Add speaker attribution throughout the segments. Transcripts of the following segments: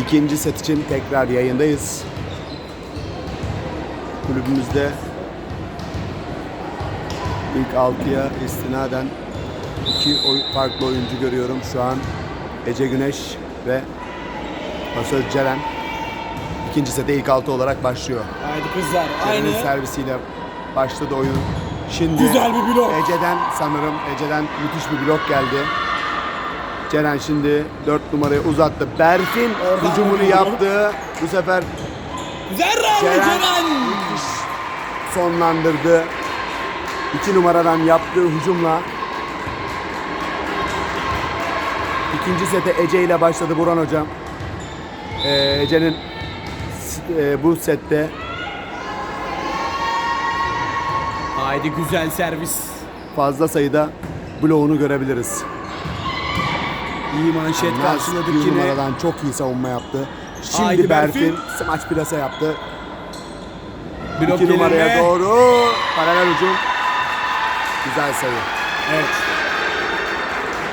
Speaker 1: İkinci set için tekrar yayındayız. Kulübümüzde ilk altıya istinaden iki oy- farklı oyuncu görüyorum. Şu an Ece Güneş ve Masöz Ceren. İkinci sete ilk altı olarak başlıyor.
Speaker 2: Haydi kızlar.
Speaker 1: Ceren'in
Speaker 2: Aynı.
Speaker 1: servisiyle başladı oyun. Şimdi
Speaker 2: Güzel bir blok.
Speaker 1: Ece'den sanırım Ece'den müthiş bir blok geldi. Ceren şimdi 4 numarayı uzattı. Berfin
Speaker 2: Oradan
Speaker 1: hücumunu yaptı. Bu sefer
Speaker 2: rally
Speaker 1: Ceren
Speaker 2: Ceren.
Speaker 1: müthiş sonlandırdı. 2 numaradan yaptığı hücumla ikinci sete Ece ile başladı Burhan Hocam. Ee, Ece'nin e, bu sette
Speaker 2: Haydi güzel servis.
Speaker 1: fazla sayıda bloğunu görebiliriz.
Speaker 2: İyi manşet
Speaker 1: Naz
Speaker 2: karşıladık yine.
Speaker 1: numaradan çok iyi savunma yaptı. Şimdi
Speaker 2: Haydi
Speaker 1: Berfin,
Speaker 2: Berfin.
Speaker 1: smaç plasa yaptı.
Speaker 2: Blok
Speaker 1: 2 numaraya
Speaker 2: gelir mi?
Speaker 1: doğru paralel hücum. Güzel sayı.
Speaker 2: Evet.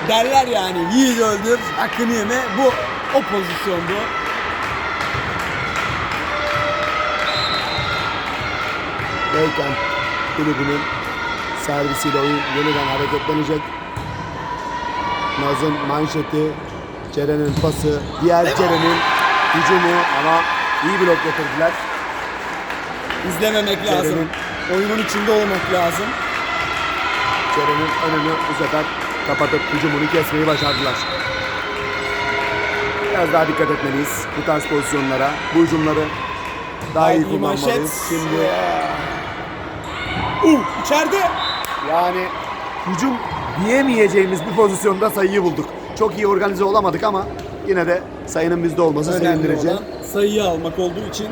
Speaker 2: Derler yani yiğit öldür, hakkını yeme. Bu o pozisyondu.
Speaker 1: Beykent kulübünün servisiyle oyun yeniden hareketlenecek. Naz'ın manşeti, Ceren'in pası, diğer Ceren'in hücumu ama iyi blok getirdiler.
Speaker 2: İzlememek lazım. Oyunun içinde olmak lazım.
Speaker 1: Ceren'in önünü bu sefer kapatıp hücumunu kesmeyi başardılar. Biraz daha dikkat etmeliyiz bu tarz pozisyonlara. Bu hücumları daha iyi
Speaker 2: Haydi
Speaker 1: kullanmalıyız.
Speaker 2: manşet.
Speaker 1: Şimdi
Speaker 2: Uh, içeride.
Speaker 1: yani hücum diyemeyeceğimiz bir pozisyonda sayıyı bulduk. Çok iyi organize olamadık ama yine de sayının bizde olması
Speaker 2: Önemli
Speaker 1: sevindirici.
Speaker 2: olan sayıyı almak olduğu için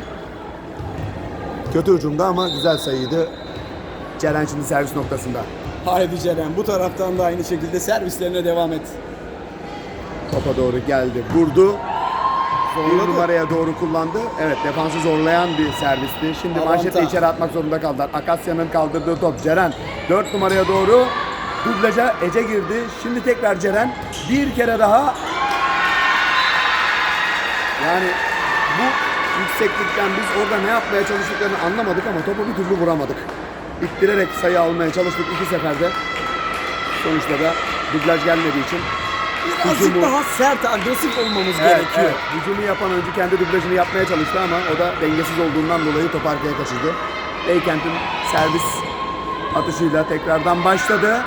Speaker 1: Kötü hücumda ama güzel sayıydı. Ceren şimdi servis noktasında.
Speaker 2: haydi Ceren bu taraftan da aynı şekilde servislerine devam et.
Speaker 1: Topa doğru geldi. Vurdu. Bir
Speaker 2: Zorladı.
Speaker 1: numaraya doğru kullandı. Evet defansı zorlayan bir servisti. Şimdi
Speaker 2: Avantaj.
Speaker 1: manşeti içeri atmak zorunda kaldılar. Akasya'nın kaldırdığı top Ceren. 4 numaraya doğru dublaja Ece girdi. Şimdi tekrar Ceren. Bir kere daha. Yani bu yükseklikten biz orada ne yapmaya çalıştıklarını anlamadık ama topu bir türlü vuramadık. İttirerek sayı almaya çalıştık iki seferde. Sonuçta da dublaj gelmediği için
Speaker 2: Birazcık
Speaker 1: Hücumu-
Speaker 2: daha sert, agresif olmamız
Speaker 1: Evet,
Speaker 2: gerekiyor.
Speaker 1: evet. Hücumu yapan önce kendi dublajını yapmaya çalıştı ama o da dengesiz olduğundan dolayı top arkaya kaçırdı. Beykent'in servis atışıyla tekrardan başladı.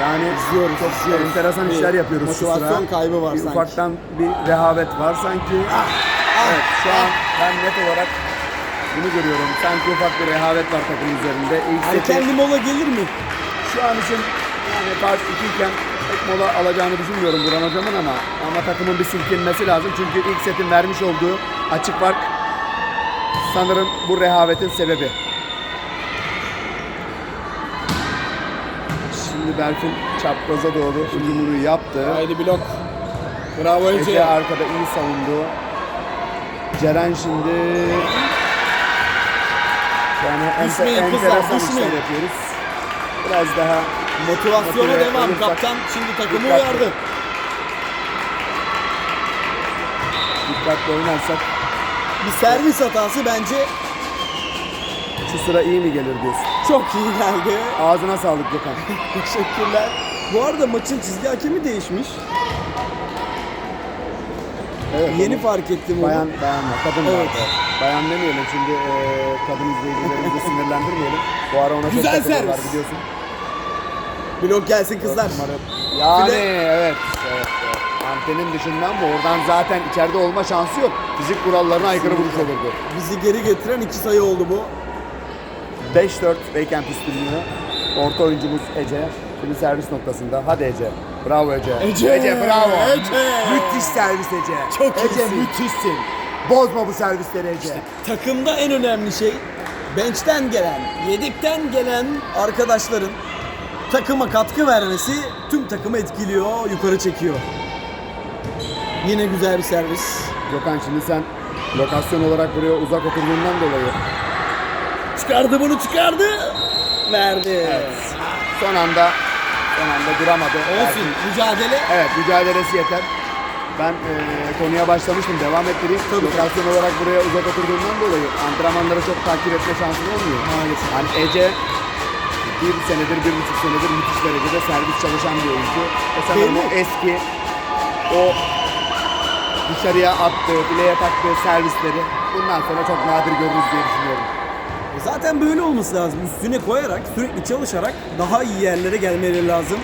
Speaker 1: Yani
Speaker 2: İzliyoruz,
Speaker 1: çok
Speaker 2: izliyoruz.
Speaker 1: enteresan
Speaker 2: Bir
Speaker 1: işler yapıyoruz şu sıra.
Speaker 2: motivasyon kaybı var
Speaker 1: bir
Speaker 2: sanki.
Speaker 1: Ufaktan bir rehavet var sanki.
Speaker 2: ah,
Speaker 1: evet şu an ben net olarak bunu görüyorum. Sanki ufak bir rehavet var takım üzerinde. İlk seti
Speaker 2: Erken bir mola gelir mi?
Speaker 1: şu an için yani fark 2 iken pek mola alacağını düşünmüyorum Burhan hocamın ama ama takımın bir silkinmesi lazım. Çünkü ilk setin vermiş olduğu açık fark sanırım bu rehavetin sebebi. Şimdi Berfin çapraza doğru hücumunu yaptı.
Speaker 2: Haydi blok. Bravo Ece.
Speaker 1: Ece arkada iyi savundu. Ceren şimdi yani ente,
Speaker 2: Düşmeyin kızlar,
Speaker 1: enteresan işler
Speaker 2: düşmeyin.
Speaker 1: yapıyoruz. Biraz daha
Speaker 2: Motivasyona
Speaker 1: Motive
Speaker 2: devam.
Speaker 1: olursak-
Speaker 2: Kaptan şimdi takımı
Speaker 1: Dikkatli.
Speaker 2: uyardı.
Speaker 1: dikkatli oynarsak
Speaker 2: Bir servis hatası bence
Speaker 1: şu sıra iyi mi gelir diyorsun.
Speaker 2: Çok iyi geldi.
Speaker 1: Ağzına sağlık Gökhan.
Speaker 2: Teşekkürler. Bu arada maçın çizgi hakemi değişmiş.
Speaker 1: Evet,
Speaker 2: Yeni
Speaker 1: onu
Speaker 2: fark ettim onu.
Speaker 1: bayan bayan var, kadın
Speaker 2: Evet.
Speaker 1: var. Bayan demeyelim şimdi e, kadın izleyicilerimizi sinirlendirmeyelim. Bu ara ona
Speaker 2: Güzel
Speaker 1: çok takılıyorlar
Speaker 2: servis.
Speaker 1: biliyorsun.
Speaker 2: Blok gelsin kızlar.
Speaker 1: Yani
Speaker 2: File-
Speaker 1: evet, evet, evet. Antenin dışından bu. Oradan zaten içeride olma şansı yok. Fizik kurallarına aykırı vuruş olurdu.
Speaker 2: Bizi geri getiren iki sayı oldu bu.
Speaker 1: 5-4 Beykent üstünlüğü. Orta oyuncumuz Ece. Şimdi servis noktasında. Hadi Ece. Bravo Ece.
Speaker 2: Ece,
Speaker 1: bravo.
Speaker 2: Ece.
Speaker 1: Müthiş servis Ece.
Speaker 2: Çok
Speaker 1: Ece
Speaker 2: iyisin.
Speaker 1: müthişsin. Bozma bu servisleri Ece.
Speaker 2: Takımda en önemli şey bench'ten gelen, yedikten gelen arkadaşların takıma katkı vermesi tüm takımı etkiliyor, yukarı çekiyor. Yine güzel bir servis.
Speaker 1: Gökhan şimdi sen lokasyon olarak buraya uzak oturduğundan dolayı
Speaker 2: Çıkardı bunu çıkardı. Verdi.
Speaker 1: son anda son anda duramadı.
Speaker 2: Olsun mücadele.
Speaker 1: Evet mücadelesi yeter. ben e, konuya başlamıştım. Devam ettireyim.
Speaker 2: Tabii.
Speaker 1: Lokasyon olarak buraya uzak oturduğundan dolayı antrenmanları çok takip etme şansım olmuyor.
Speaker 2: Maalesef.
Speaker 1: Hani Ece bir senedir, bir buçuk senedir müthiş derecede servis çalışan bir oyuncu. E sanırım o eski, o dışarıya attığı, bileğe taktığı servisleri bundan sonra çok nadir görürüz diye düşünüyorum.
Speaker 2: Zaten böyle olması lazım. Üstüne koyarak, sürekli çalışarak daha iyi yerlere gelmeleri lazım.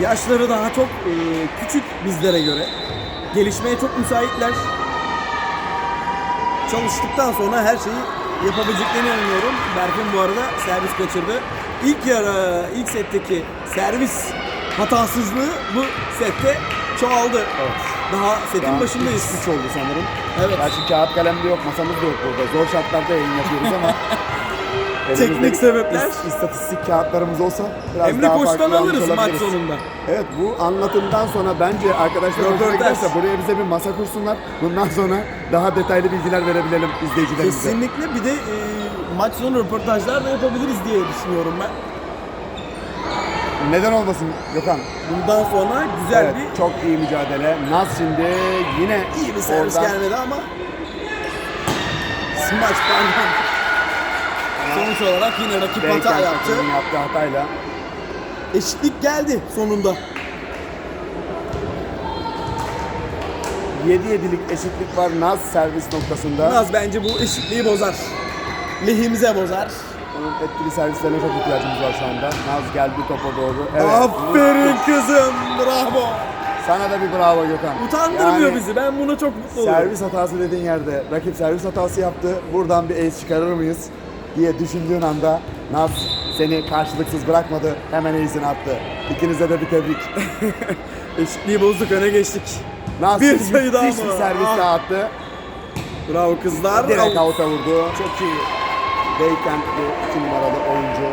Speaker 2: Yaşları daha çok e, küçük bizlere göre. Gelişmeye çok müsaitler. Çalıştıktan sonra her şeyi yapabileceklerine inanıyorum. Berfin bu arada servis kaçırdı. İlk yarı, ilk setteki servis hatasızlığı bu sette çoğaldı.
Speaker 1: Evet.
Speaker 2: Daha setin
Speaker 1: an
Speaker 2: başındayız.
Speaker 1: üç oldu sanırım.
Speaker 2: Evet.
Speaker 1: Gerçi kağıt kalem de yok, masamız da yok burada. Zor şartlarda yayın yapıyoruz ama
Speaker 2: Teknik sebepler.
Speaker 1: is- istatistik kağıtlarımız olsa biraz
Speaker 2: Emre
Speaker 1: daha
Speaker 2: Koç'tan
Speaker 1: farklı almış
Speaker 2: alırız maç
Speaker 1: olabiliriz.
Speaker 2: sonunda.
Speaker 1: Evet bu anlatımdan sonra bence arkadaşlar hoşuna
Speaker 2: Röportaj.
Speaker 1: giderse buraya bize bir masa kursunlar. Bundan sonra daha detaylı bilgiler verebilelim izleyicilerimize.
Speaker 2: Kesinlikle bir de e, maç sonu röportajlar da yapabiliriz diye düşünüyorum ben.
Speaker 1: Neden olmasın Gökhan?
Speaker 2: Bundan sonra güzel
Speaker 1: evet,
Speaker 2: bir
Speaker 1: çok iyi mücadele. Naz şimdi yine
Speaker 2: iyi bir servis
Speaker 1: oradan-
Speaker 2: gelmedi ama smaç pardon. Sonuç olarak yine rakip hata
Speaker 1: Beyken
Speaker 2: yaptı.
Speaker 1: yaptığı hatayla
Speaker 2: Eşitlik geldi sonunda.
Speaker 1: 7-7'lik eşitlik var Naz servis noktasında.
Speaker 2: Naz bence bu eşitliği bozar. Lehimize bozar.
Speaker 1: Onun etkili servislerine çok ihtiyacımız var şu anda. Naz geldi topa doğru.
Speaker 2: Aferin kızım. Bravo.
Speaker 1: Sana da bir bravo Gökhan.
Speaker 2: Utandırmıyor
Speaker 1: Yani
Speaker 2: bizi. Ben buna çok mutlu oluyorum.
Speaker 1: Servis hatası dediğin yerde rakip servis hatası yaptı. Buradan bir ace çıkarır mıyız diye düşündüğün anda Naz seni karşılıksız bırakmadı. Hemen ace'ini attı. İkinize de bir tebrik.
Speaker 2: Eşitliği bozduk öne geçtik.
Speaker 1: Naz
Speaker 2: Bir
Speaker 1: bir
Speaker 2: sayı daha
Speaker 1: müthiş
Speaker 2: mı?
Speaker 1: bir servis
Speaker 2: Ah.
Speaker 1: daha attı.
Speaker 2: Bravo kızlar.
Speaker 1: Direkt
Speaker 2: Al-
Speaker 1: out'a vurdu.
Speaker 2: Çok iyi.
Speaker 1: Beykent'li 2 numaralı oyuncu.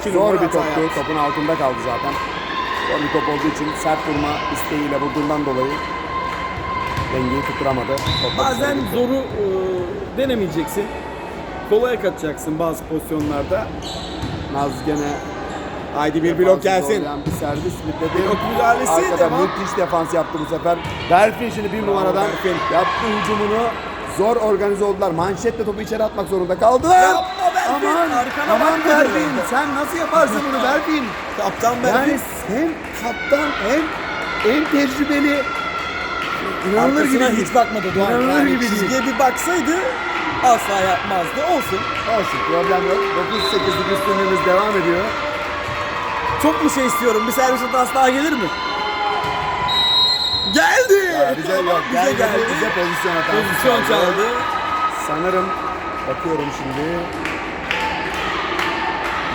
Speaker 2: İki
Speaker 1: Zor bir toptu.
Speaker 2: yaptı.
Speaker 1: Topun altında kaldı zaten. Zor bir top olduğu için sert vurma isteğiyle vurduğundan dolayı dengeyi tutturamadı. Top
Speaker 2: Bazen zoru e, denemeyeceksin. Kolaya kaçacaksın bazı pozisyonlarda.
Speaker 1: Naz gene
Speaker 2: Haydi bir blok gelsin.
Speaker 1: Bir servis mitledi.
Speaker 2: Blok müdahalesi,
Speaker 1: Arkada
Speaker 2: devam.
Speaker 1: müthiş defans yaptı bu sefer. Berfin şimdi bir numaradan
Speaker 2: Berfin.
Speaker 1: yaptı hücumunu. Zor organize oldular. Manşetle topu içeri atmak zorunda kaldılar.
Speaker 2: Yapma
Speaker 1: Aman,
Speaker 2: arkana
Speaker 1: aman Berfin. Sen nasıl yaparsın bunu Berfin?
Speaker 2: Kaptan Berfin.
Speaker 1: Yani hem kaptan hem en tecrübeli inanılır gibi
Speaker 2: Arkasına hiç bakmadı Doğan.
Speaker 1: İnanılır
Speaker 2: Yani
Speaker 1: gibi
Speaker 2: çizgiye bir baksaydı asla yapmazdı. Olsun.
Speaker 1: Olsun problem yok. 9-8'lik üstünlüğümüz devam ediyor.
Speaker 2: Çok mu şey istiyorum? Bir servis hatası daha gelir mi? Geldi.
Speaker 1: Ya bize yok.
Speaker 2: bize geldi.
Speaker 1: Bize pozisyon hatası
Speaker 2: Pozisyon çaldı.
Speaker 1: Sanırım bakıyorum şimdi.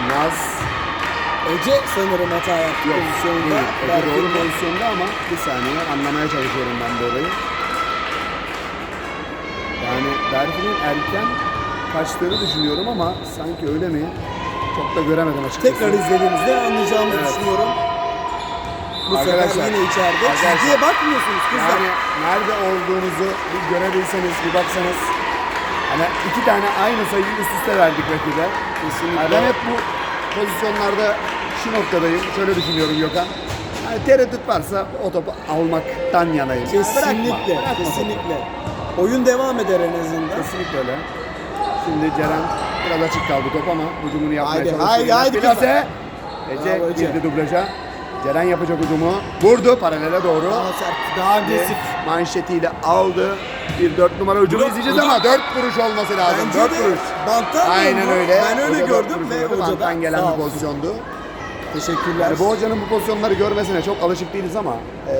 Speaker 1: Naz
Speaker 2: Ece sanırım hata yaptı
Speaker 1: yok.
Speaker 2: pozisyonda.
Speaker 1: Değil. Ece
Speaker 2: Berfin
Speaker 1: doğru pozisyonda ama bir saniye anlamaya çalışıyorum ben bu olayı. Yani Berfin'in erken kaçtığını düşünüyorum ama sanki öyle mi? Çok da göremedim açıkçası.
Speaker 2: Tekrar izlediğimizde anlayacağımızı
Speaker 1: Evet.
Speaker 2: düşünüyorum. Bu sefer
Speaker 1: Arkadaşlar,
Speaker 2: yine içeride.
Speaker 1: arkadaşlar.
Speaker 2: Çizgiye bakmıyorsunuz kızlar.
Speaker 1: Yani nerede olduğunuzu bir görebilseniz, bir baksanız. Hani iki tane aynı sayıyı üst üste verdik rakibe.
Speaker 2: Kesinlikle.
Speaker 1: Yani ben hep bu pozisyonlarda şu noktadayım. Şöyle düşünüyorum Gökhan. Yani tereddüt varsa o topu almaktan yanayım.
Speaker 2: Kesinlikle,
Speaker 1: bırakma, bırakma
Speaker 2: kesinlikle. Oyun devam eder en azından.
Speaker 1: topu. Kesinlikle öyle. Şimdi Ceren biraz açık kaldı top ama hücumunu yapmaya
Speaker 2: Haydi,
Speaker 1: çalışıyor.
Speaker 2: haydi, haydi Bravo Ece.
Speaker 1: girdi dublaja. Ceren yapacak hücumu. Vurdu paralele doğru.
Speaker 2: Daha sert, daha agresif.
Speaker 1: manşetiyle aldı. Bir dört numara hücumu
Speaker 2: Blok-
Speaker 1: izleyeceğiz ama dört vuruş olması lazım.
Speaker 2: Bence
Speaker 1: dört
Speaker 2: de
Speaker 1: vuruş.
Speaker 2: banttan
Speaker 1: Aynen
Speaker 2: vurdu.
Speaker 1: öyle.
Speaker 2: Ben öyle
Speaker 1: Hoca
Speaker 2: gördüm ve
Speaker 1: oynadı.
Speaker 2: hoca da
Speaker 1: Banttan gelen
Speaker 2: sağ
Speaker 1: bir
Speaker 2: olsun.
Speaker 1: pozisyondu.
Speaker 2: Teşekkürler.
Speaker 1: Yani bu hocanın bu pozisyonları görmesine çok alışık değiliz ama eee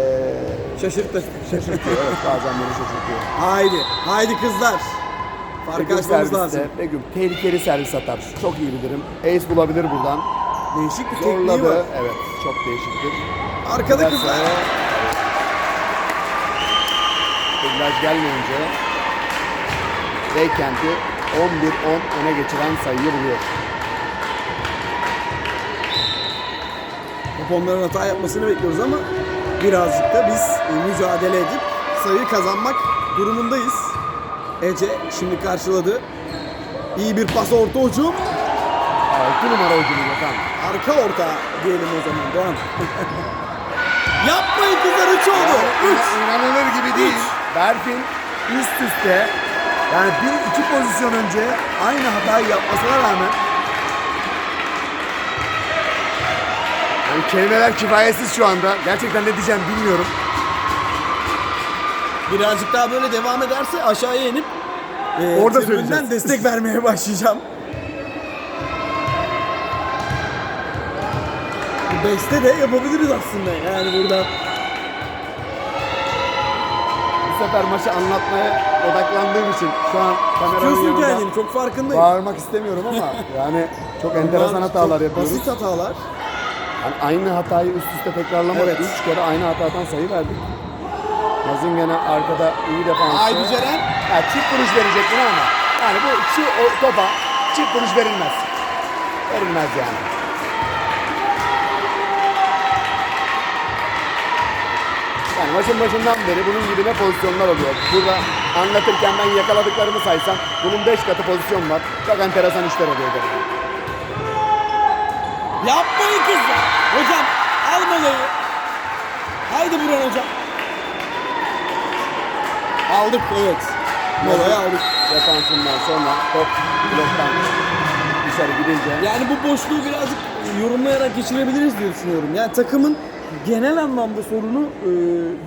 Speaker 2: Şaşırttı.
Speaker 1: şaşırtıyor. evet bazen beni şaşırtıyor.
Speaker 2: Haydi, haydi kızlar. Fark
Speaker 1: Begüm
Speaker 2: açmamız lazım.
Speaker 1: Begüm tehlikeli servis atar. Çok iyi bilirim. Ace bulabilir buradan.
Speaker 2: Değişik bir tekniği var.
Speaker 1: Zorladı. Evet çok değişiktir.
Speaker 2: Arkada
Speaker 1: Giderse-
Speaker 2: kızlar.
Speaker 1: Evet. Dublaj gelmeyince Beykent'i 11-10 öne geçiren sayıyı buluyor.
Speaker 2: Top onların hata yapmasını bekliyoruz ama birazcık da biz e, mücadele edip sayı kazanmak durumundayız. Ece şimdi karşıladı. İyi bir pas orta hücum.
Speaker 1: 6 numara hücumu Gökhan.
Speaker 2: Arka orta diyelim o zaman Doğan. Yapmayın kızlar 3 oldu. 3.
Speaker 1: İnanılır gibi değil. Berfin üst üste yani bir iki pozisyon önce aynı hatayı yapmasına rağmen yani kelimeler kifayetsiz şu anda. Gerçekten ne diyeceğim bilmiyorum.
Speaker 2: Birazcık daha böyle devam ederse aşağıya inip e,
Speaker 1: Orada söyleyeceğiz.
Speaker 2: destek vermeye başlayacağım. Beste de yapabiliriz aslında yani burada.
Speaker 1: Bu sefer maçı anlatmaya odaklandığım için şu an kameranın
Speaker 2: Tutuyorsun
Speaker 1: yanında
Speaker 2: kendini çok farkındayım.
Speaker 1: bağırmak istemiyorum ama yani çok enteresan
Speaker 2: Bunlar
Speaker 1: hatalar
Speaker 2: çok
Speaker 1: yapıyoruz.
Speaker 2: Basit hatalar.
Speaker 1: Yani aynı hatayı üst üste tekrarlamadık.
Speaker 2: Evet.
Speaker 1: Üç kere aynı hatadan sayı verdik. Nazım gene arkada iyi defans.
Speaker 2: Haydi Ceren.
Speaker 1: Ya çift vuruş verecek buna ama. Yani bu çift o topa çift vuruş verilmez. Verilmez yani. Yani maçın başından beri bunun gibi ne pozisyonlar oluyor. Burada anlatırken ben yakaladıklarımı saysam bunun 5 katı pozisyon var. Çok enteresan işler oluyor gene.
Speaker 2: Yapmayın kızlar. Hocam al molayı. Haydi Burhan hocam. Aldık evet. Molayı aldık.
Speaker 1: Defansından sonra top bloktan dışarı gidince
Speaker 2: Yani bu boşluğu birazcık yorumlayarak geçirebiliriz diye düşünüyorum. Yani takımın genel anlamda sorunu e,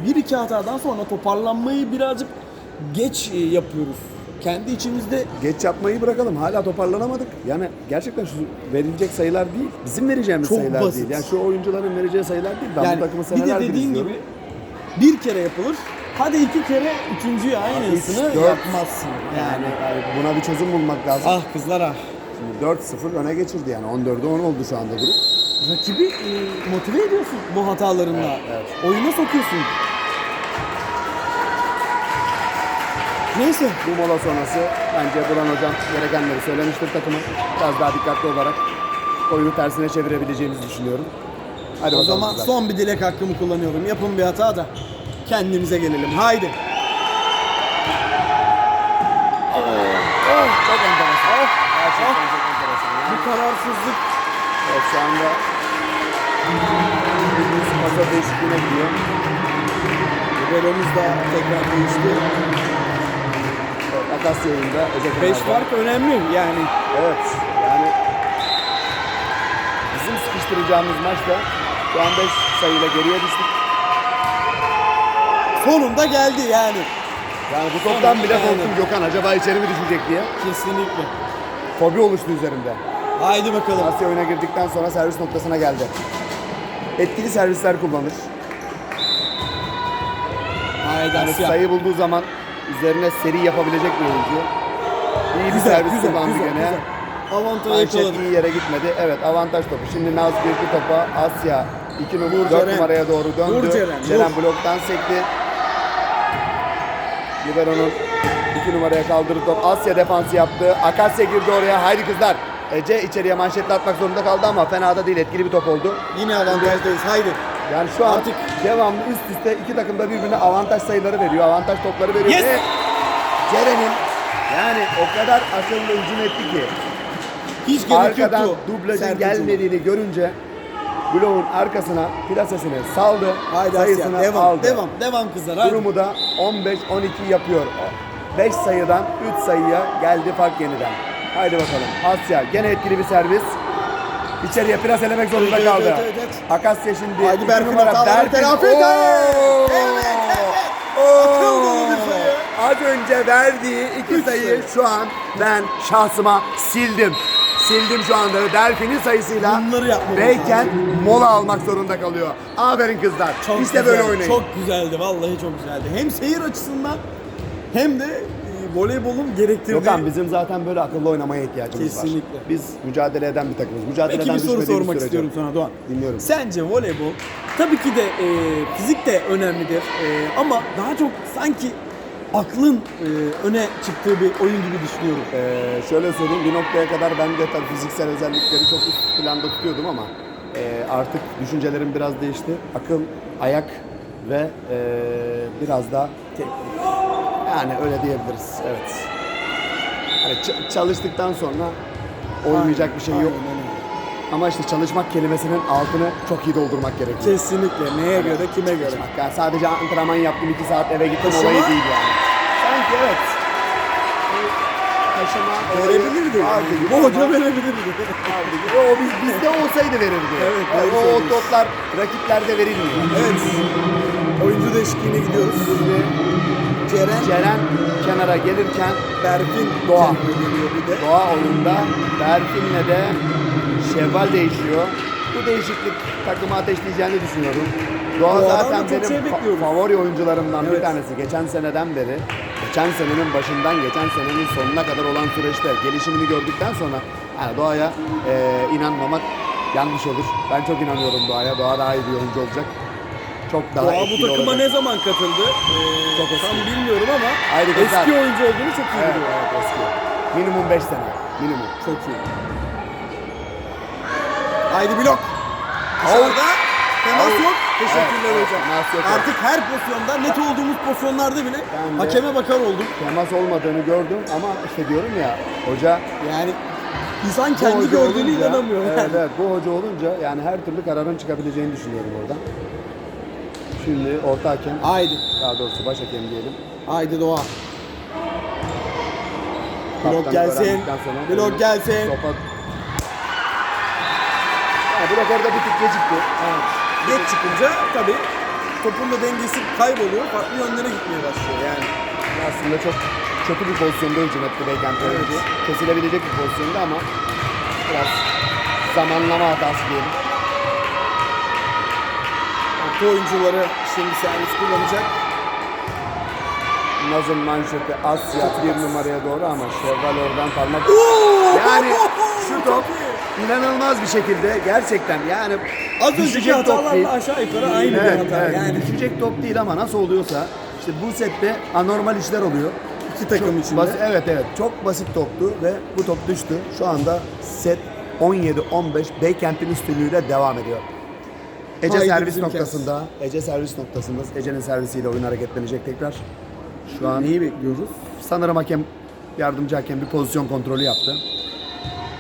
Speaker 2: bir iki hatadan sonra toparlanmayı birazcık geç e, yapıyoruz. Kendi içimizde
Speaker 1: geç yapmayı bırakalım. Hala toparlanamadık. Yani gerçekten şu verilecek sayılar değil. Bizim vereceğimiz
Speaker 2: Çok
Speaker 1: sayılar
Speaker 2: basit.
Speaker 1: değil. Yani şu oyuncuların vereceği sayılar değil. Ben
Speaker 2: yani
Speaker 1: bu takımı
Speaker 2: bir de
Speaker 1: senelerdir
Speaker 2: dediğin
Speaker 1: izliyorum.
Speaker 2: gibi bir kere yapılır. Hadi iki kere üçüncüyü aynısını
Speaker 1: üç, dört.
Speaker 2: yapmazsın.
Speaker 1: Yani,
Speaker 2: Yani.
Speaker 1: yani buna bir çözüm bulmak lazım.
Speaker 2: Ah kızlar ah.
Speaker 1: Şimdi 4-0 öne geçirdi yani. 14'e 10 oldu şu anda grup.
Speaker 2: Rakibi e, motive ediyorsun bu hatalarınla.
Speaker 1: Evet, evet.
Speaker 2: Oyuna sokuyorsun. Neyse.
Speaker 1: Bu mola sonrası bence Burhan Hocam gerekenleri söylemiştir takıma. Biraz daha dikkatli olarak oyunu tersine çevirebileceğimizi düşünüyorum. Hadi
Speaker 2: O zaman
Speaker 1: kızlar.
Speaker 2: son bir dilek hakkımı kullanıyorum. Yapın bir hata da kendimize gelelim. Haydi.
Speaker 1: Çok enteresan. Gerçekten çok enteresan. Yani
Speaker 2: Bu kararsızlık
Speaker 1: Evet şu anda bildiğiniz masa değişikliğine gidiyor.
Speaker 2: Liberomuz da tekrar değişti.
Speaker 1: Evet, Akasya oyunda. Özel
Speaker 2: 5
Speaker 1: kenarda.
Speaker 2: fark önemli yani.
Speaker 1: Evet yani bizim sıkıştıracağımız maçta şu an 5 sayıyla geriye düştük.
Speaker 2: Sonunda geldi yani.
Speaker 1: Yani bu toptan bile korktum Gökhan acaba içeri mi düşecek diye.
Speaker 2: Kesinlikle.
Speaker 1: Fobi oluştu üzerimde.
Speaker 2: Haydi bakalım.
Speaker 1: Asya oyuna girdikten sonra servis noktasına geldi. Etkili servisler kullanır.
Speaker 2: Haydi
Speaker 1: Yani
Speaker 2: Asya.
Speaker 1: sayı bulduğu zaman üzerine seri yapabilecek bir oyuncu. İyi bir
Speaker 2: Güzel,
Speaker 1: servis
Speaker 2: güzel,
Speaker 1: kullandı
Speaker 2: güzel,
Speaker 1: gene.
Speaker 2: güzel. Avantajı
Speaker 1: iyi yere gitmedi. Evet avantaj topu. Şimdi Naz girdi topa. Asya 2 numara
Speaker 2: Vur
Speaker 1: 4
Speaker 2: Ceren.
Speaker 1: numaraya doğru döndü.
Speaker 2: Vur Ceren, vur.
Speaker 1: bloktan sekti. Libero'nun 2 numaraya kaldırdı top. Asya defansı yaptı. Akasya girdi oraya. Haydi kızlar. Ece içeriye manşetle atmak zorunda kaldı ama fena da değil. Etkili bir top oldu.
Speaker 2: Yine avantajdayız. Haydi.
Speaker 1: Yani şu an
Speaker 2: Artık-
Speaker 1: devamlı üst üste iki takım da birbirine avantaj sayıları veriyor. Avantaj topları veriyor.
Speaker 2: Yes!
Speaker 1: Ve Ceren'in yani o kadar akıllı hücum etti ki
Speaker 2: Hiç gerek
Speaker 1: arkadan
Speaker 2: yoktu.
Speaker 1: dublajın
Speaker 2: Sert
Speaker 1: gelmediğini görünce bloğun arkasına plasesini saldı.
Speaker 2: Haydi Asya.
Speaker 1: sayısını
Speaker 2: Devam.
Speaker 1: aldı.
Speaker 2: Devam. Devam kızlar. Haydi.
Speaker 1: Durumu da 15-12 yapıyor. 5 sayıdan 3 sayıya geldi fark yeniden. Haydi bakalım. Asya gene etkili bir servis. İçeriye plaselemek zorunda
Speaker 2: Evet,
Speaker 1: kaldı.
Speaker 2: evet, evet, evet.
Speaker 1: Akasya şimdi
Speaker 2: Haydi
Speaker 1: iki
Speaker 2: Berfin
Speaker 1: numara
Speaker 2: hataları
Speaker 1: Berfin.
Speaker 2: telafi et.
Speaker 1: Oo!
Speaker 2: Evet, evet.
Speaker 1: Oo!
Speaker 2: Akıl dolu bir sayı.
Speaker 1: Az önce verdiği iki
Speaker 2: Üç sayı.
Speaker 1: şu an ben şahsıma sildim. Sildim şu anda. Delfin'in sayısıyla
Speaker 2: Bunları yapmamız
Speaker 1: Beyken mola almak zorunda kalıyor. Aferin kızlar.
Speaker 2: Çok
Speaker 1: işte
Speaker 2: güzel,
Speaker 1: böyle oynayın.
Speaker 2: Çok güzeldi. Vallahi çok güzeldi. Hem seyir açısından hem de voleybolun gerektirdiği...
Speaker 1: Gökhan bizim zaten böyle akıllı oynamaya ihtiyacımız var.
Speaker 2: Kesinlikle.
Speaker 1: Biz mücadele eden bir takımız. Mücadeleden
Speaker 2: Peki bir soru sormak
Speaker 1: sürece.
Speaker 2: istiyorum sana Doğan.
Speaker 1: Dinliyorum.
Speaker 2: Sence voleybol tabii ki de e, fizik de önemlidir e, ama daha çok sanki aklın e, öne çıktığı bir oyun gibi düşünüyorum.
Speaker 1: Ee, şöyle söyleyeyim bir noktaya kadar ben de tabii fiziksel özellikleri çok üst planda tutuyordum ama e, artık düşüncelerim biraz değişti. Akıl, ayak ve e, biraz da teknik. Yani öyle diyebiliriz. Evet. Hani çalıştıktan sonra olmayacak bir şey yok.
Speaker 2: Aynen öyle.
Speaker 1: Ama işte çalışmak kelimesinin altını çok iyi doldurmak gerekiyor.
Speaker 2: Kesinlikle. Neye göre, kime göre?
Speaker 1: Çalışmak. Yani sadece antrenman yaptım 2 saat eve gittim
Speaker 2: Taşıma-
Speaker 1: olayı değil yani. Sanki evet. Taşıma olayı
Speaker 2: Verebilirdi.
Speaker 1: vardı gibi
Speaker 2: Bu hoca
Speaker 1: ama-
Speaker 2: verebilirdi.
Speaker 1: vardı gibi. O biz, bizde olsaydı verirdi.
Speaker 2: Evet,
Speaker 1: Yani
Speaker 2: doğru
Speaker 1: o
Speaker 2: söylüyorsun.
Speaker 1: toplar rakiplerde verilmiyor.
Speaker 2: Evet. Oyuncu değişikliğine gidiyoruz.
Speaker 1: Şimdi
Speaker 2: Ceren,
Speaker 1: Ceren kenara gelirken
Speaker 2: Berfin,
Speaker 1: Doğa. Doğa oyunda Berfin'le de Şevval değişiyor. Bu değişiklik takımı ateşleyeceğini düşünüyorum. Doğa
Speaker 2: Doğa'dan da
Speaker 1: zaten
Speaker 2: çok
Speaker 1: benim
Speaker 2: şey
Speaker 1: fa- favori oyuncularımdan bir
Speaker 2: Evet.
Speaker 1: tanesi. Geçen seneden beri, geçen senenin başından geçen senenin sonuna kadar olan süreçte gelişimini gördükten sonra yani Doğa'ya e, inanmamak yanlış olur. Ben çok inanıyorum Doğa'ya. Doğa daha iyi bir oyuncu olacak. Çok daha
Speaker 2: Doğa bu
Speaker 1: etkili
Speaker 2: takıma
Speaker 1: olacak.
Speaker 2: ne zaman katıldı? Ee,
Speaker 1: Çok eski.
Speaker 2: Tam bilmiyorum ama
Speaker 1: Ayrı
Speaker 2: eski
Speaker 1: güzel.
Speaker 2: oyuncu olduğunu çok iyi
Speaker 1: Evet,
Speaker 2: biliyorum.
Speaker 1: evet eski. Minimum 5 sene. Minimum.
Speaker 2: Çok iyi. Haydi blok. Dışarıda temas
Speaker 1: Out.
Speaker 2: yok. Teşekkürler
Speaker 1: Evet,
Speaker 2: hocam.
Speaker 1: temas yok.
Speaker 2: Artık her pozisyonda net olduğumuz pozisyonlarda bile
Speaker 1: Ben de-
Speaker 2: hakeme bakar olduk.
Speaker 1: Temas olmadığını gördüm ama işte diyorum ya hoca
Speaker 2: Yani insan
Speaker 1: bu
Speaker 2: kendi
Speaker 1: hoca
Speaker 2: gördüğüne
Speaker 1: olunca-
Speaker 2: inanamıyor.
Speaker 1: Evet,
Speaker 2: yani.
Speaker 1: evet, bu hoca olunca yani her türlü kararın çıkabileceğini düşünüyorum oradan. Şimdi orta hakem,
Speaker 2: Haydi.
Speaker 1: daha doğrusu baş hakem diyelim.
Speaker 2: Haydi Doğa. Blok gelsin.
Speaker 1: öğrendikten sonra
Speaker 2: Blok gelsin.
Speaker 1: Topa... Ya orada bir tık gecikti.
Speaker 2: Evet. Geç çıkınca tabii topun da dengesi kayboluyor. Farklı yönlere gitmeye başlıyor yani.
Speaker 1: Aslında çok kötü bir pozisyonda hücum etti Beykent
Speaker 2: Evet.
Speaker 1: Kesilebilecek bir pozisyonda ama biraz zamanlama hatası diyelim.
Speaker 2: Orta oyuncuları şimdi servis kullanacak.
Speaker 1: Nazım manşeti Asya bir numaraya doğru ama Şevval oradan parmak Yani şu top inanılmaz bir şekilde gerçekten yani
Speaker 2: Az önceki hatalarla aşağı yukarı aynı
Speaker 1: Evet,
Speaker 2: bir hata.
Speaker 1: evet.
Speaker 2: Yani
Speaker 1: düşecek top değil ama nasıl oluyorsa işte bu sette anormal işler oluyor.
Speaker 2: iki takım
Speaker 1: bas- evet evet çok basit toptu ve bu top düştü. Şu anda set 17-15 Beykent'in üstünlüğüyle devam ediyor. Ece
Speaker 2: Haydi
Speaker 1: servis
Speaker 2: bizim
Speaker 1: noktasında, Ece servis noktasında. Ece'nin servisiyle oyun hareketlenecek tekrar. Şu an
Speaker 2: Neyi bekliyoruz?
Speaker 1: sanırım hakem yardımcı hakem bir pozisyon kontrolü yaptı.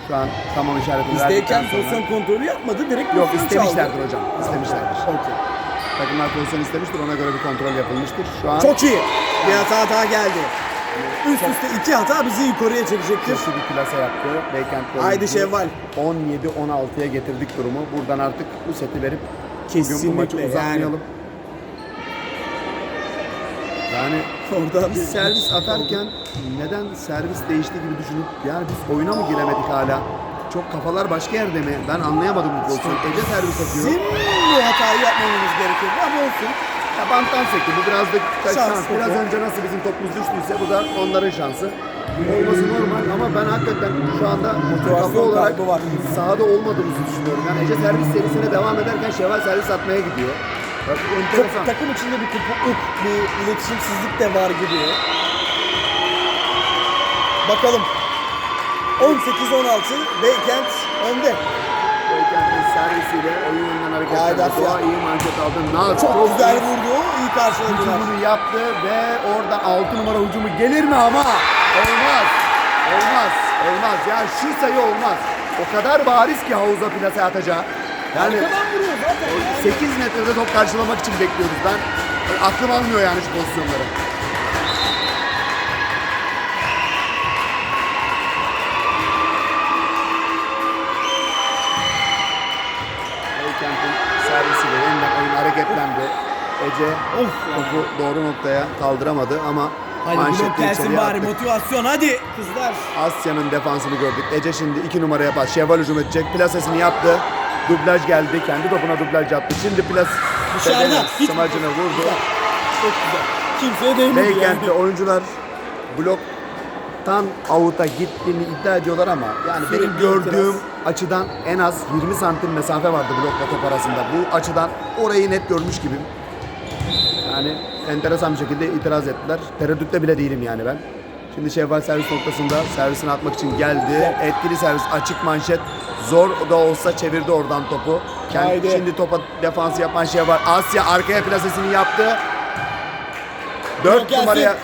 Speaker 1: Şu an tamam işaretini verdikten sonra.
Speaker 2: pozisyon kontrolü yapmadı. Direkt
Speaker 1: Yok
Speaker 2: pozisyon
Speaker 1: istemişlerdir
Speaker 2: çaldı.
Speaker 1: hocam. İstemişlerdir.
Speaker 2: Okey.
Speaker 1: Takımlar pozisyon istemiştir. Ona göre bir kontrol yapılmıştır. Şu an
Speaker 2: Çok iyi. Bir hata daha geldi. Üst üste iki hata bizi yukarıya çekecektir.
Speaker 1: kötü bir plase yaptı. Beykent
Speaker 2: Haydi. Şevval.
Speaker 1: 17-16'ya getirdik durumu. Buradan artık bu seti verip bugün bu
Speaker 2: Kesinlikle
Speaker 1: maçı
Speaker 2: yani.
Speaker 1: uzatmayalım. Yani
Speaker 2: Orada
Speaker 1: biz servis atarken neden servis değişti gibi düşünüp yani biz oyuna mı giremedik hala? Çok kafalar başka yerde mi? Ben anlayamadım bu pozisyonu. Ece servis atıyor.
Speaker 2: Bu hatayı yapmamamız gerekiyor. Ama olsun.
Speaker 1: Ya banttan sekti. Bu biraz da şans.
Speaker 2: Şans
Speaker 1: Biraz önce nasıl bizim topumuz düştüyse bu da onların şansı. Olması normal ama ben hakikaten şu anda
Speaker 2: Motivasyon
Speaker 1: kafa olarak
Speaker 2: var.
Speaker 1: sahada olmadığımızı düşünüyorum. Yani Ece servis serisine devam ederken Şevval servis atmaya gidiyor. Bak,
Speaker 2: Çok takım içinde bir kopukluk, bir iletişimsizlik de var gibi. Bakalım. 18-16 Beykent önde.
Speaker 1: Beykent'in servisiyle oyunundan hareket etti. Doğa iyi manşet aldı. Naz
Speaker 2: Çok, güzel vurdu. iyi karşıladılar.
Speaker 1: hücumunu yaptı ve oradan 6 numara hücumu gelir mi ama? Olmaz. Olmaz. Olmaz. Ya şu sayı olmaz. O kadar bariz ki havuza plase atacağı. Yani
Speaker 2: Arkadan vuruyor zaten.
Speaker 1: 8 metrede top karşılamak için bekliyoruz. Ben aklım almıyor yani şu pozisyonları. Servisiyle yeniden oyun hareketlendi. Ece
Speaker 2: Of ya.
Speaker 1: topu doğru noktaya kaldıramadı ama
Speaker 2: Hadi blok
Speaker 1: manşetle
Speaker 2: gelsin bari
Speaker 1: attı.
Speaker 2: motivasyon hadi kızlar.
Speaker 1: Asya'nın defansını gördük. Ece şimdi 2 numaraya pas. Şevval hücum edecek. Plasesini yaptı. Dublaj geldi. Kendi topuna dublaj yaptı. Şimdi plas
Speaker 2: Dışarıda.
Speaker 1: Smacını vurdu.
Speaker 2: Çok güzel. Kimseye değmedi
Speaker 1: Beykent'te
Speaker 2: yani.
Speaker 1: oyuncular bloktan avuta gittiğini iddia ediyorlar ama yani benim gördüğüm
Speaker 2: itiraz.
Speaker 1: açıdan en az 20 santim mesafe vardı blokla top arasında. Bu açıdan orayı net görmüş gibiyim. Yani enteresan bir şekilde itiraz ettiler. Tereddütte bile değilim yani ben. Şimdi Şevval servis noktasında servisini atmak için geldi. Etkili servis açık manşet. Zor da olsa çevirdi oradan topu. Kendi, şimdi topa defansı yapan Şevval. Asya arkaya plasesini yaptı. 4
Speaker 2: Gelsin.
Speaker 1: numaraya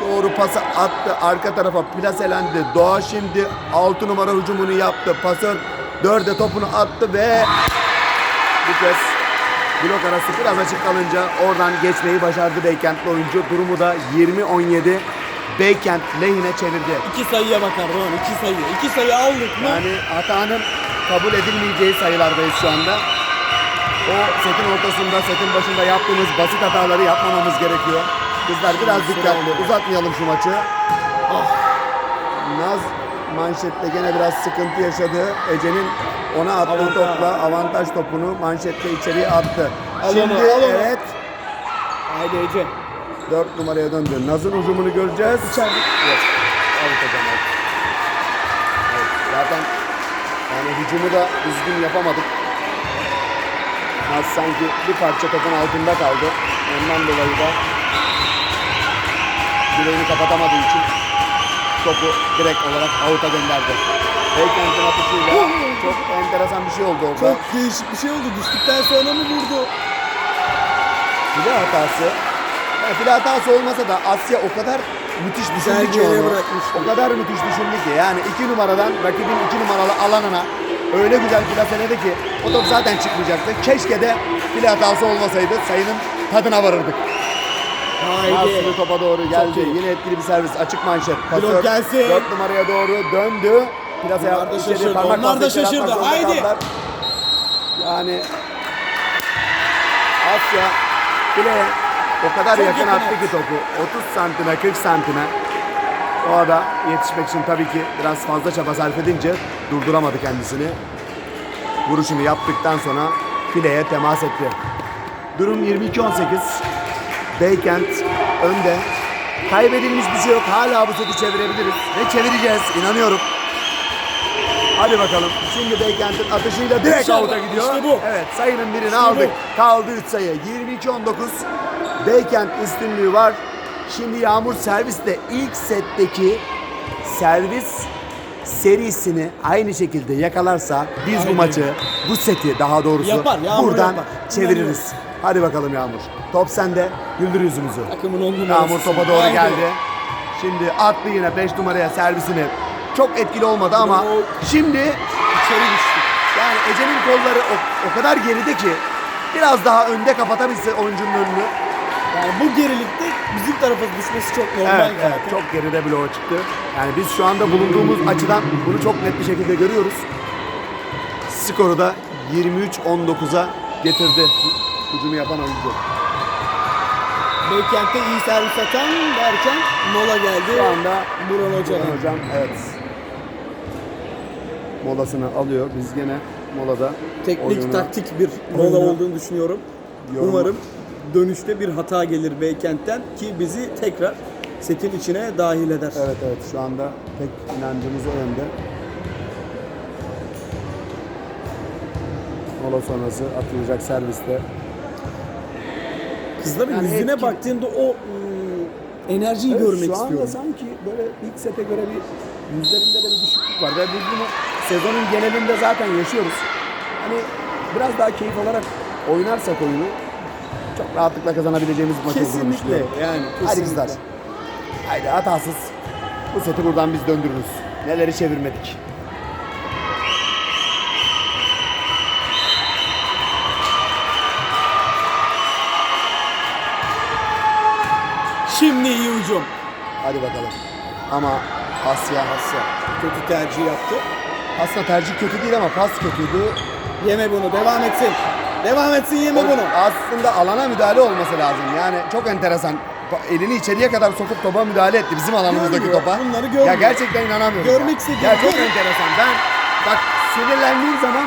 Speaker 1: doğru pası attı. Arka tarafa plaselendi. Doğa şimdi 6 numara hücumunu yaptı. Pasör Dörde topunu attı ve bu kez blok arası biraz açık kalınca oradan geçmeyi başardı Beykentli oyuncu. Durumu da 20-17 Beykent lehine çevirdi.
Speaker 2: İki sayıya bakar Rohan. iki sayı. İki sayı aldık mı?
Speaker 1: Yani hatanın kabul edilmeyeceği sayılardayız şu anda. O setin ortasında, setin başında yaptığımız basit hataları yapmamamız gerekiyor. Kızlar biraz dikkatli, uzatmayalım şu maçı.
Speaker 2: Ah.
Speaker 1: Naz manşette gene biraz sıkıntı yaşadı. Ece'nin ona attığı
Speaker 2: Avantaj.
Speaker 1: topla avantaj topunu manşette içeriye attı.
Speaker 2: Al
Speaker 1: Şimdi
Speaker 2: onu, al onu.
Speaker 1: evet
Speaker 2: Haydi Ece.
Speaker 1: 4 numaraya döndü. Naz'ın hücumunu göreceğiz.
Speaker 2: İçeride.
Speaker 1: Yok. Out hocam. Evet, zaten yani hücumu da düzgün yapamadık. Naz sanki bir parça topun altında kaldı. Ondan dolayı da bileğini kapatamadığı için topu direkt olarak out'a gönderdi. Beykent'in atışıyla çok enteresan bir şey oldu orada.
Speaker 2: Çok değişik bir şey oldu. Düştükten sonra mı vurdu?
Speaker 1: File hatası. Yani file hatası olmasa da Asya o kadar müthiş düşündü ki onu. O kadar müthiş düşündü ki. Yani iki numaradan rakibin iki numaralı alanına öyle güzel plaseledi ki o top zaten çıkmayacaktı. Keşke de file hatası olmasaydı sayının tadına varırdık.
Speaker 2: Haydi.
Speaker 1: Aslı topa doğru geldi. Yine etkili bir servis. Açık manşet.
Speaker 2: Blok gelsin.
Speaker 1: 4 numaraya doğru döndü. Plasaya
Speaker 2: Onlar da
Speaker 1: içeri
Speaker 2: şaşırdı,
Speaker 1: parmak
Speaker 2: onlar da
Speaker 1: bastı,
Speaker 2: şaşırdı.
Speaker 1: zorunda
Speaker 2: Haydi.
Speaker 1: kaldılar. Yani Asya bile o kadar
Speaker 2: Çok
Speaker 1: yakın
Speaker 2: yakın
Speaker 1: attı ki topu. 30 santime 40 santime. O ada yetişmek için tabii ki biraz fazla çaba sarf edince durduramadı kendisini. Vuruşunu yaptıktan sonra fileye temas etti. Durum 22-18. Beykent önde. Kaybedilmiş bir şey yok. Hala bu seti çevirebiliriz. Ve çevireceğiz. inanıyorum. Hadi bakalım. Şimdi Beykent'in atışıyla direkt out'a gidiyor.
Speaker 2: İşte bu.
Speaker 1: Evet sayının birini
Speaker 2: İşte
Speaker 1: aldık. Kaldı 3 sayı. 22-19. Beykent üstünlüğü var. Şimdi Yağmur servisle ilk setteki servis serisini aynı şekilde yakalarsa biz bu
Speaker 2: Aynen.
Speaker 1: maçı, bu seti daha doğrusu
Speaker 2: Yapar,
Speaker 1: buradan
Speaker 2: yapar.
Speaker 1: çeviririz. Hadi bakalım Yağmur. Top sende. Güldür yüzümüzü.
Speaker 2: Takımın on numarası.
Speaker 1: Yağmur topa doğru
Speaker 2: Haydi.
Speaker 1: geldi. Şimdi attı yine 5 numaraya servisini. Çok etkili olmadı ama
Speaker 2: Bravo.
Speaker 1: şimdi
Speaker 2: İçeri düştü.
Speaker 1: yani Ece'nin kolları o, o kadar geride ki biraz daha önde kapatabilse oyuncunun önünü.
Speaker 2: Yani bu gerilikte bizim tarafa düşmesi çok normal.
Speaker 1: Evet,
Speaker 2: zaten.
Speaker 1: evet, çok geride bloğa çıktı. Yani biz şu anda bulunduğumuz açıdan bunu çok net bir şekilde görüyoruz. Skoru da 23-19'a getirdi hücumu yapan oyuncu.
Speaker 2: Beykent'te iyi servis atan derken mola geldi.
Speaker 1: Şu anda
Speaker 2: Buran Hoca'dan.
Speaker 1: Burhan Hocam evet. Molasını alıyor. Biz gene molada
Speaker 2: Teknik
Speaker 1: oyunu-
Speaker 2: taktik bir mola
Speaker 1: oyunu-
Speaker 2: olduğunu düşünüyorum.
Speaker 1: Yorum-
Speaker 2: Umarım dönüşte bir hata gelir Beykent'ten ki bizi tekrar setin içine dahil eder.
Speaker 1: Evet evet şu anda pek inancımız o yönde. Mola sonrası atılacak serviste.
Speaker 2: Kızların
Speaker 1: Yani
Speaker 2: yüzüne
Speaker 1: etki-
Speaker 2: baktığımda o ıı, enerjiyi
Speaker 1: Evet,
Speaker 2: görmek
Speaker 1: şu anda
Speaker 2: istiyorum.
Speaker 1: sanki böyle ilk sete göre bir yüzlerinde de bir düşüklük var. Ve biz bunu sezonun genelinde zaten yaşıyoruz. Hani biraz daha keyif alarak oynarsak oyunu çok rahatlıkla kazanabileceğimiz maç olduğunu düşünüyorum.
Speaker 2: yani.
Speaker 1: Hadi
Speaker 2: kesinlikle.
Speaker 1: kızlar. Haydi hatasız. Bu seti buradan biz döndürürüz. Neleri çevirmedik.
Speaker 2: Şimdi iyi hücum.
Speaker 1: Hadi bakalım. Ama Asya Asya.
Speaker 2: Kötü tercih yaptı.
Speaker 1: Aslında tercih kötü değil ama pas kötüydü.
Speaker 2: Yeme bunu. Devam etsin. Devam etsin yeme bunu.
Speaker 1: Aslında alana müdahale olması lazım. Yani çok enteresan. Elini içeriye kadar sokup topa müdahale etti bizim alanımızdaki
Speaker 2: Görmüyor,
Speaker 1: topa.
Speaker 2: bunları görmüyor.
Speaker 1: Ya gerçekten inanamıyorum.
Speaker 2: Görmek istediğim
Speaker 1: Ya çok enteresan. Ben bak sinirlendiğim zaman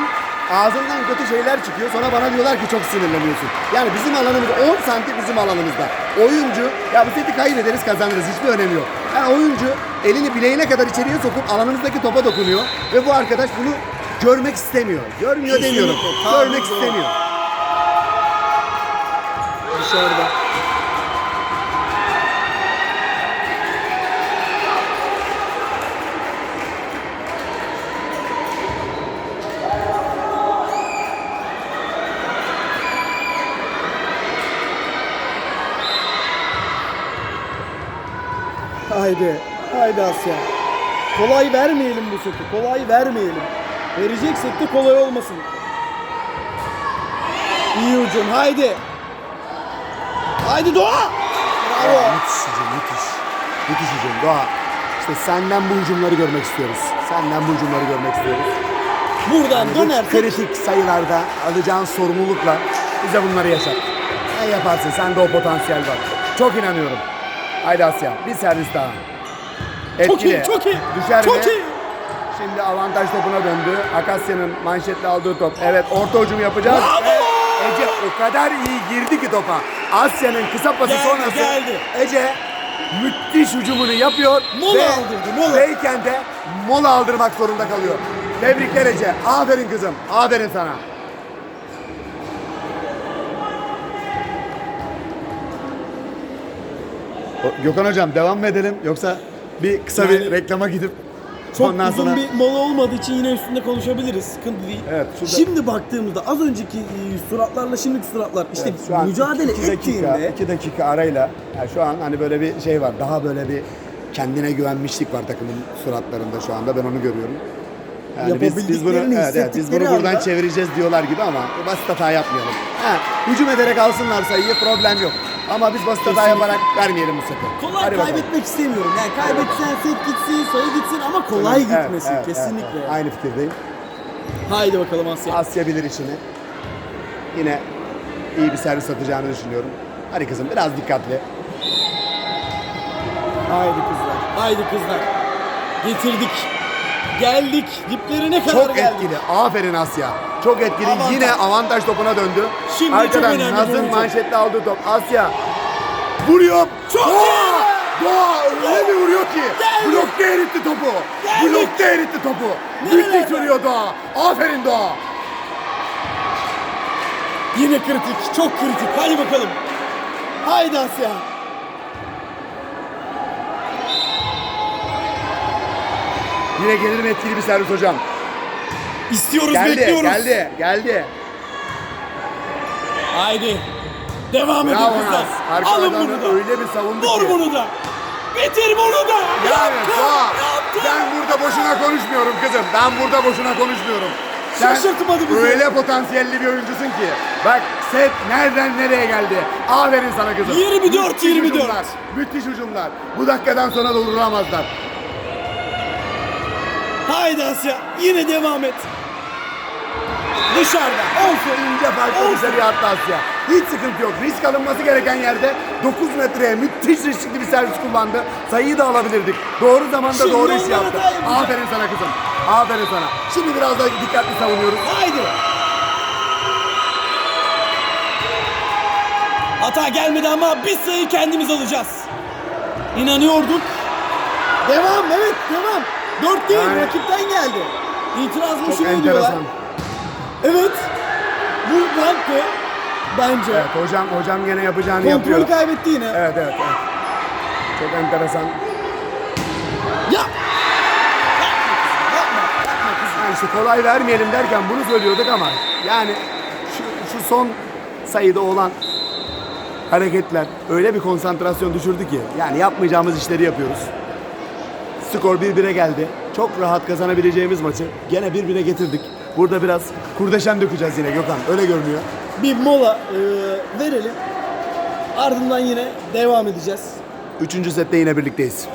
Speaker 1: ağzımdan kötü şeyler çıkıyor. Sonra bana diyorlar ki çok sinirleniyorsun. Yani bizim alanımız 10 santim bizim alanımızda. Oyuncu ya bu seti kaybederiz kazanırız hiçbir önemi yok. Yani oyuncu elini bileğine kadar içeriye sokup alanımızdaki topa dokunuyor ve bu arkadaş bunu görmek istemiyor. Görmüyor demiyorum. Görmek istemiyor.
Speaker 2: Dışarıda. Haydi. Haydi Asya. Kolay vermeyelim bu seti. Kolay vermeyelim. Vereceksek de kolay olmasın. İyi hücum haydi. Haydi Doğa. Bravo.
Speaker 1: Müthiş hücum, müthiş. Müthiş hücum. Doğa. İşte senden bu hücumları görmek istiyoruz. Senden bu hücumları görmek istiyoruz.
Speaker 2: Buradan
Speaker 1: Bu
Speaker 2: dönersek
Speaker 1: kritik sayılarda alacağın sorumlulukla bize bunları yaşat. Sen yaparsın. Sende o potansiyel var. Çok inanıyorum. Haydi Asya. Bir servis daha.
Speaker 2: çok iyi
Speaker 1: Etkili.
Speaker 2: çok iyi.
Speaker 1: Düşer
Speaker 2: çok
Speaker 1: mi?
Speaker 2: iyi.
Speaker 1: Şimdi avantaj topuna döndü. Akasya'nın manşetle aldığı top. Evet orta hücum yapacağız.
Speaker 2: Bravo!
Speaker 1: Ece o kadar iyi girdi ki topa. Asya'nın kısa pası
Speaker 2: Geldi,
Speaker 1: sonrası.
Speaker 2: geldi.
Speaker 1: Ece müthiş hücumunu yapıyor.
Speaker 2: Mola
Speaker 1: ve
Speaker 2: aldırdı, mola.
Speaker 1: Beyken de mola aldırmak zorunda kalıyor. Tebrikler Ece. Aferin kızım. Aferin sana. O- Gökhan hocam devam mı edelim yoksa bir kısa bir
Speaker 2: Yani-
Speaker 1: reklama gidip
Speaker 2: Çok
Speaker 1: ondan
Speaker 2: uzun
Speaker 1: sonra
Speaker 2: bir mola olmadığı için yine üstünde konuşabiliriz. Sıkıntı değil.
Speaker 1: Evet, şurada-
Speaker 2: Şimdi baktığımızda az önceki e, suratlarla şimdiki suratlar işte
Speaker 1: Evet, şu an
Speaker 2: mücadele
Speaker 1: iki dakika,
Speaker 2: ettiğinde
Speaker 1: iki dakika arayla yani şu an hani böyle bir şey var. Daha böyle bir kendine güvenmişlik var takımın suratlarında şu anda. Ben onu görüyorum. Yani biz, biz bunu, evet, evet, biz bunu buradan
Speaker 2: anda-
Speaker 1: çevireceğiz diyorlar gibi ama basit hata yapmayalım. Ha, hücum ederek alsınlar sayıyı problem yok. Ama biz basit hata yaparak vermeyelim bu sefer.
Speaker 2: kolay
Speaker 1: Hadi bakalım.
Speaker 2: kaybetmek istemiyorum. Yani kaybetsen set gitsin, sayı gitsin ama kolay
Speaker 1: Evet,
Speaker 2: gitmesin
Speaker 1: evet, evet,
Speaker 2: kesinlikle.
Speaker 1: evet. Aynı fikirdeyim.
Speaker 2: Haydi bakalım Asya.
Speaker 1: Asya bilir işini. Yine iyi bir servis atacağını düşünüyorum. Hadi kızım biraz dikkatli.
Speaker 2: Haydi kızlar. Haydi kızlar. Getirdik. Geldik. Diplerine kadar
Speaker 1: Çok
Speaker 2: geldik.
Speaker 1: etkili. Aferin Asya. Çok etkili.
Speaker 2: Avantaj.
Speaker 1: Yine avantaj topuna döndü.
Speaker 2: Şimdi
Speaker 1: Arkadan
Speaker 2: çok önemli
Speaker 1: Naz'ın
Speaker 2: görülecek.
Speaker 1: manşetle aldığı top. Asya. Vuruyor.
Speaker 2: Çok
Speaker 1: Doğa!
Speaker 2: iyi.
Speaker 1: Doğa öyle bir vuruyor ki.
Speaker 2: Geldik.
Speaker 1: Blokta eritti topu.
Speaker 2: Geldik.
Speaker 1: Blokta eritti topu.
Speaker 2: Nerelerde?
Speaker 1: Müthiş vuruyor Doğa. Aferin Doğa.
Speaker 2: Yine kritik. Çok kritik. Hadi bakalım. Haydi Asya.
Speaker 1: Yine gelirim etkili bir servis hocam.
Speaker 2: İstiyoruz,
Speaker 1: Geldi,
Speaker 2: bekliyoruz.
Speaker 1: geldi, geldi.
Speaker 2: Haydi. Devam edin
Speaker 1: Bravo
Speaker 2: kızlar. Alın bunu da.
Speaker 1: öyle bir savundu
Speaker 2: Vur
Speaker 1: ki.
Speaker 2: bunu da. Bitir bunu da.
Speaker 1: Yani
Speaker 2: Yaptı,
Speaker 1: Doğa,
Speaker 2: yaptı.
Speaker 1: ben burada boşuna konuşmuyorum kızım. Ben burada boşuna konuşmuyorum. Sen
Speaker 2: Şaşırtmadı bizi.
Speaker 1: öyle potansiyelli bir oyuncusun ki. Bak set nereden nereye geldi. Aferin sana kızım.
Speaker 2: 24,
Speaker 1: Müthiş
Speaker 2: 24.
Speaker 1: Hücumlar, müthiş hücumlar. Bu dakikadan sonra da duramazlar.
Speaker 2: Haydi Asya. Yine devam et. Dışarıda. Olsun.
Speaker 1: İnce farklı
Speaker 2: Olsun.
Speaker 1: dışarıya attı Asya. Hiç sıkıntı yok. Risk alınması gereken yerde 9 metreye müthiş riskli bir servis kullandı. Sayıyı da alabilirdik. Doğru zamanda
Speaker 2: Şimdi
Speaker 1: doğru iş yaptı.
Speaker 2: yapacak.
Speaker 1: Aferin sana kızım. Aferin sana. Şimdi biraz daha dikkatli savunuyoruz.
Speaker 2: Haydi. Hata gelmedi ama biz sayı kendimiz alacağız. İnanıyorduk. Devam evet devam. Dört değil
Speaker 1: Yani-
Speaker 2: rakipten geldi. İtiraz boşuna ediyorlar. Evet. Bu banttı. Bence.
Speaker 1: Evet hocam hocam gene yapacağını yapıyor.
Speaker 2: Kontrolü kaybetti yine.
Speaker 1: Evet evet evet. Çok enteresan.
Speaker 2: Kızım.
Speaker 1: Yani işte kolay vermeyelim derken bunu söylüyorduk ama yani şu, şu son sayıda olan hareketler öyle bir konsantrasyon düşürdü ki yani yapmayacağımız işleri yapıyoruz. Skor 1-1'e geldi. Çok rahat kazanabileceğimiz maçı gene 1-1'e getirdik. Burada biraz kurdeşen dökeceğiz yine Gökhan. Öyle görünüyor.
Speaker 2: Bir mola e, verelim. Ardından yine devam edeceğiz.
Speaker 1: Üçüncü sette yine birlikteyiz.